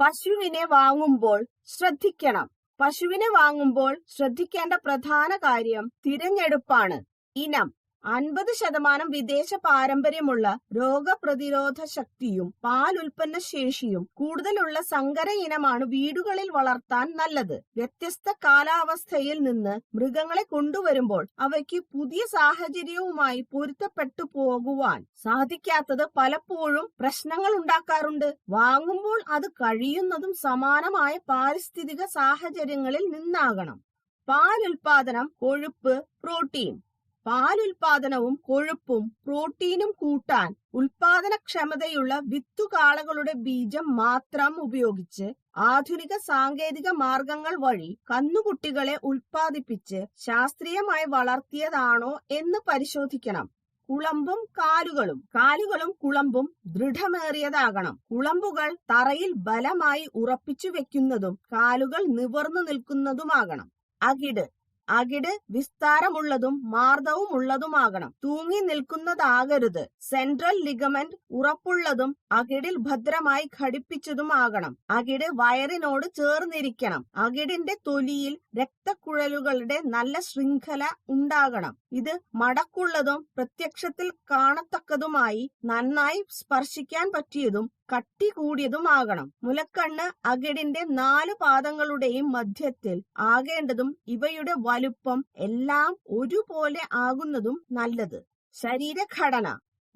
പശുവിനെ വാങ്ങുമ്പോൾ ശ്രദ്ധിക്കണം. പശുവിനെ വാങ്ങുമ്പോൾ ശ്രദ്ധിക്കേണ്ട പ്രധാന കാര്യം തിരഞ്ഞെടുപ്പാണ്. ഇനം. അൻപത് ശതമാനം വിദേശ പാരമ്പര്യമുള്ള രോഗപ്രതിരോധ ശക്തിയും പാൽ ഉൽപ്പന്ന ശേഷിയും കൂടുതലുള്ള സങ്കര ഇനമാണ് വീടുകളിൽ വളർത്താൻ നല്ലത്. വ്യത്യസ്ത കാലാവസ്ഥയിൽ നിന്ന് മൃഗങ്ങളെ കൊണ്ടുവരുമ്പോൾ അവയ്ക്ക് പുതിയ സാഹചര്യവുമായി പൊരുത്തപ്പെട്ടു പോകുവാൻ സാധിക്കാത്തത് പലപ്പോഴും പ്രശ്നങ്ങൾ ഉണ്ടാക്കാറുണ്ട്. വാങ്ങുമ്പോൾ അത് കഴിയുന്നതും സമാനമായ പാരിസ്ഥിതിക സാഹചര്യങ്ങളിൽ നിന്നാകണം. പാൽ ഉൽപാദനം കൊഴുപ്പ് പ്രോട്ടീൻ പാലുൽപാദനവും കൊഴുപ്പും പ്രോട്ടീനും കൂട്ടാൻ ഉൽപാദനക്ഷമതയുള്ള വിത്തുകാളകളുടെ ബീജം മാത്രം ഉപയോഗിച്ച് ആധുനിക സാങ്കേതിക മാർഗങ്ങൾ വഴി കന്നുകുട്ടികളെ ഉൽപാദിപ്പിച്ച് ശാസ്ത്രീയമായി വളർത്തിയതാണോ എന്ന് പരിശോധിക്കണം. കുളമ്പും കാലുകളും കാലുകളും കുളമ്പും ദൃഢമേറിയതാകണം. കുളമ്പുകൾ തറയിൽ ബലമായി ഉറപ്പിച്ചു വെക്കുന്നതും കാലുകൾ നിവർന്നു നിൽക്കുന്നതുമാകണം. അകിട് അകിട് വിസ്താരമുള്ളതും മാർദ്ദവും ഉള്ളതുമാകണം തൂങ്ങി നിൽക്കുന്നതാകരുത്. സെൻട്രൽ ലിഗമെന്റ് ഉറപ്പുള്ളതും അകിടിൽ ഭദ്രമായി ഘടിപ്പിച്ചതുമാകണം. അകിട് വയറിനോട് ചേർന്നിരിക്കണം. അകിടിന്റെ തൊലിയിൽ രക്തക്കുഴലുകളുടെ നല്ല ശൃംഖല ഉണ്ടാകണം. ഇത് മടക്കുള്ളതും പ്രത്യക്ഷത്തിൽ കാണത്തക്കതുമായി നന്നായി സ്പർശിക്കാൻ പറ്റിയതും കട്ടി കൂടിയതുമാകണം മുലക്കണ്ണ് അകിടിന്റെ നാല് പാദങ്ങളുടെയും മധ്യത്തിൽ ആകേണ്ടതും ഇവയുടെ വലുപ്പം എല്ലാം ഒരുപോലെ ആകുന്നതും നല്ലത്. ശരീരഘടന.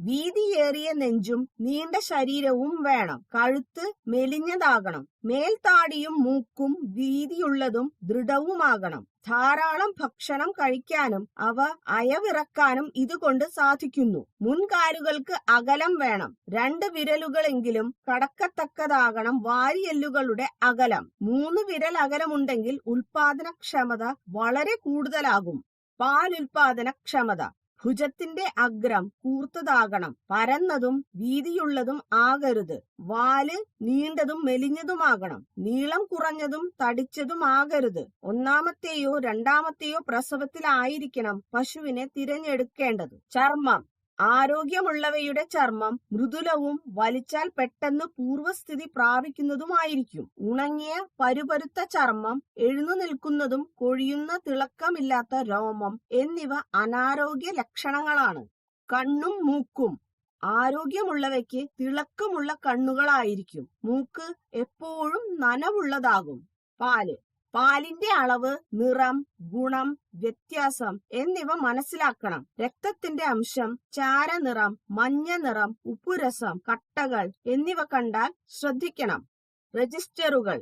വീതിയേറിയ നെഞ്ചും നീണ്ട ശരീരവും വേണം. കഴുത്ത് മെലിഞ്ഞതാകണം. മേൽത്താടിയും മൂക്കും വീതിയുള്ളതും ദൃഢവുമാകണം. ധാരാളം ഭക്ഷണം കഴിക്കാനും അവ അയവിറക്കാനും ഇതുകൊണ്ട് സാധിക്കുന്നു. മുൻകാലുകൾക്ക് അകലം വേണം. രണ്ട് വിരലുകളെങ്കിലും കടക്കത്തക്കതാകണം വാരിയെല്ലുകളുടെ അകലം. മൂന്ന് വിരൽ അകലമുണ്ടെങ്കിൽ ഉൽപാദനക്ഷമത വളരെ കൂടുതലാകും. പാലുൽപാദന ക്ഷമത ഭുജത്തിന്റെ അഗ്രം കൂർത്തതാകണം. പരന്നതും വീതിയുള്ളതും ആകരുത്. വാൽ നീണ്ടതും മെലിഞ്ഞതുമാകണം. നീളം കുറഞ്ഞതും തടിച്ചതും ആകരുത് ഒന്നാമത്തെയോ രണ്ടാമത്തെയോ പ്രസവത്തിലായിരിക്കണം പശുവിനെ തിരഞ്ഞെടുക്കേണ്ടത്. ചർമ്മം. ആരോഗ്യമുള്ളവയുടെ ചർമ്മം മൃദുലവും വലിച്ചാൽ പെട്ടെന്ന് പൂർവസ്ഥിതി പ്രാപിക്കുന്നതുമായിരിക്കും. ഉണങ്ങിയ പരുപരുത്ത ചർമ്മം എഴുന്നു നിൽക്കുന്നതും കൊഴിയുന്ന തിളക്കമില്ലാത്ത രോമം എന്നിവ അനാരോഗ്യ ലക്ഷണങ്ങളാണ്. കണ്ണും മൂക്കും ആരോഗ്യമുള്ളവയ്ക്ക് തിളക്കമുള്ള കണ്ണുകളായിരിക്കും. മൂക്ക് എപ്പോഴും നനവുള്ളതാകും. പാൽ പാലിന്റെ അളവ് നിറം ഗുണം വ്യത്യാസം എന്നിവ മനസ്സിലാക്കണം. രക്തത്തിന്റെ അംശം ചാരനിറം മഞ്ഞ നിറം ഉപ്പുരസം കട്ടകൾ എന്നിവ കണ്ടാൽ ശ്രദ്ധിക്കണം. രജിസ്റ്ററുകൾ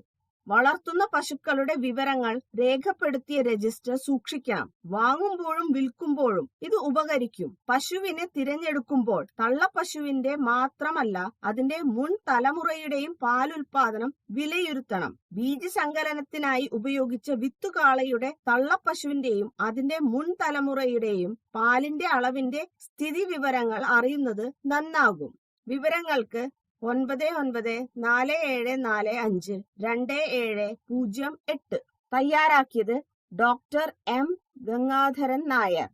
വളർത്തുന്ന പശുക്കളുടെ വിവരങ്ങൾ രേഖപ്പെടുത്തിയ രജിസ്റ്റർ സൂക്ഷിക്കാം. വാങ്ങുമ്പോഴും വിൽക്കുമ്പോഴും ഇത് ഉപകരിക്കും. പശുവിനെ തിരഞ്ഞെടുക്കുമ്പോൾ തള്ളപ്പശുവിന്റെ മാത്രമല്ല അതിന്റെ മുൻ തലമുറയുടെയും പാലുൽപാദനം വിലയിരുത്തണം. ബീജസങ്കലനത്തിനായി ഉപയോഗിച്ച വിത്തുകാളയുടെ തള്ളപ്പശുവിന്റെയും അതിന്റെ മുൻ തലമുറയുടെയും പാലിന്റെ അളവിന്റെ സ്ഥിതി വിവരങ്ങൾ അറിയുന്നത് നന്നാകും. വിവരങ്ങൾക്ക് ഒൻപത് ഒൻപത് നാല് ഏഴ് നാല് അഞ്ച് രണ്ട് ഏഴ് പൂജ്യം എട്ട്. തയ്യാറാക്കിയത് ഡോക്ടർ എം ഗംഗാധരൻ നായർ.